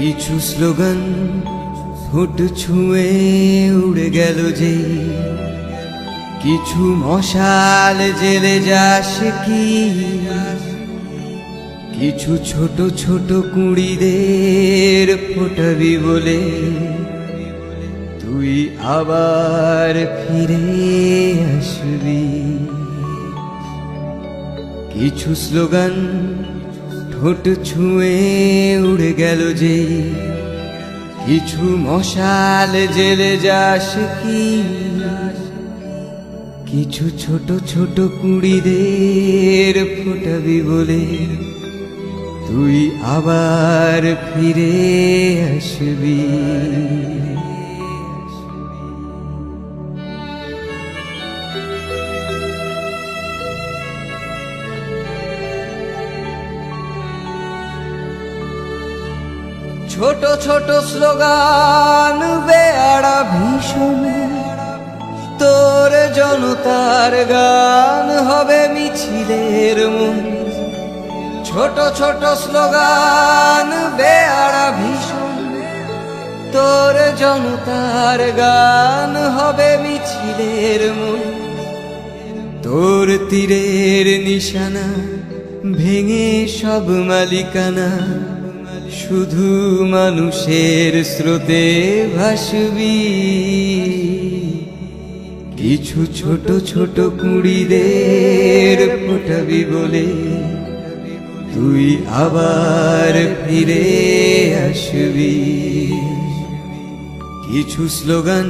কিছু স্লোগান, হুট ছুঁয়ে উড়ে গেল যে। কিছু মশাল জেলে যাস কি কিছু ছোট ছোট কুড়িদের ফোটাবি বলে। তুই আবার ফিরে আসবি। কিছু স্লোগান ঠোঁট ছুঁয়ে উড়ে গেল যে, কিছু মশাল জেলে যাস কি? কিছু ছোট ছোট কুড়িদের ফোটাবি বলে, তুই আবার ফিরে আসবি। ছোট ছোট স্লোগান বেয়ারা ভীষণ। তোর জনতার গান হবে মিছিলের মন ছোট ছোট স্লোগান বেয়ারা ভীষণ। তোর জনতার গান হবে মিছিলের মন তোর তীরের নিশানা, ভেঙে সব মালিকানা। শুধু মানুষের স্রোতে ভাসবি। কিছু ছোট ছোট কুড়িদের ফোটাবি বলে তুই আবার ফিরে আসবি। কিছু স্লোগান